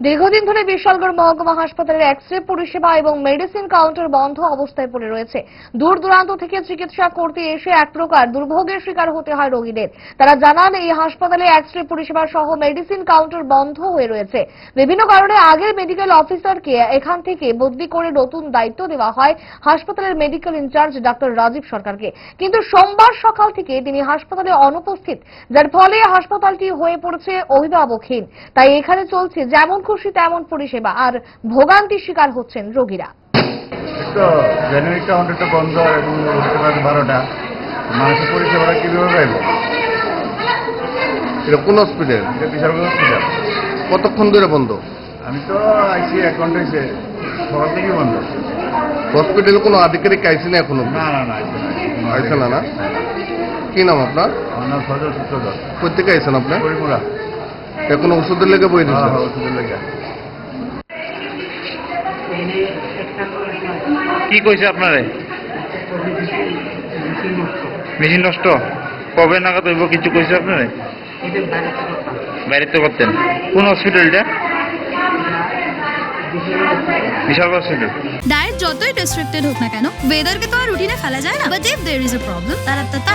দীর্ঘদিন ধরে বিশালগড় মহকুমা হাসপাতালের এক্স রে পরিষেবা এবং মেডিসিন কাউন্টার বন্ধ অবস্থায় পড়ে রয়েছে। দূর দূরান্ত থেকে চিকিৎসা করতে এসে এক প্রকার দুর্ভোগের শিকার হতে হয় রোগীদের। তারা জানান, এই হাসপাতালে এক্স রে পরিষেবা সহ মেডিসিন কাউন্টার বন্ধ হয়ে রয়েছে। বিভিন্ন কারণে আগের মেডিকেল অফিসারকে এখান থেকে বদলি করে নতুন দায়িত্ব দেওয়া হয় হাসপাতালের মেডিকেল ইনচার্জ ডাক্তার রাজীব সরকারকে। কিন্তু সোমবার সকাল থেকে তিনি হাসপাতালে অনুপস্থিত, যার ফলে হাসপাতালটি হয়ে পড়েছে অভিভাবকহীন। তাই এখানে চলছে যেমন খুশি তেমন পরিষেবা আর ভোগান্তির শিকার হচ্ছেন রোগীরা। তো জানুয়ারি কাউন্টারটা বন্ধ এবং হতে বারোটা। মানুষের পরিষেবাটা কীভাবে পাইব? এটা কোন হসপিটাল এটা বিশাল হসপিটাল কতক্ষণ ধরে বন্ধ? আমি তো আইসি এক ঘণ্টা হয়েছে। সকাল থেকে বন্ধ। হসপিটালে কোনো আধিকারিক আইসি না এখনও? না না না আইসে না। না কি নাম আপনার? আমার নাম সজল সূত্রধর। কোথেকে আইসেন আপনি? পরিমুরা এখন ওষুধের লেগে বই হ্যাঁ দিচ্ছেন হ্যাঁ ওষুধের লেগে। কি কইছে আপনারে? মেশিন নষ্ট। কবে নাগাদ হইব কিছু কইছে আপনারে? বাড়িতে করতেন। কোন হসপিটালটা বিশাল হসপিটাল ডায়েট যতই রেস্ট্রিক্টেড হোক না কেন ওয়েদারকে তো আর রুটিনে ফেলা যায় না। But if there is a problem তারা তা তা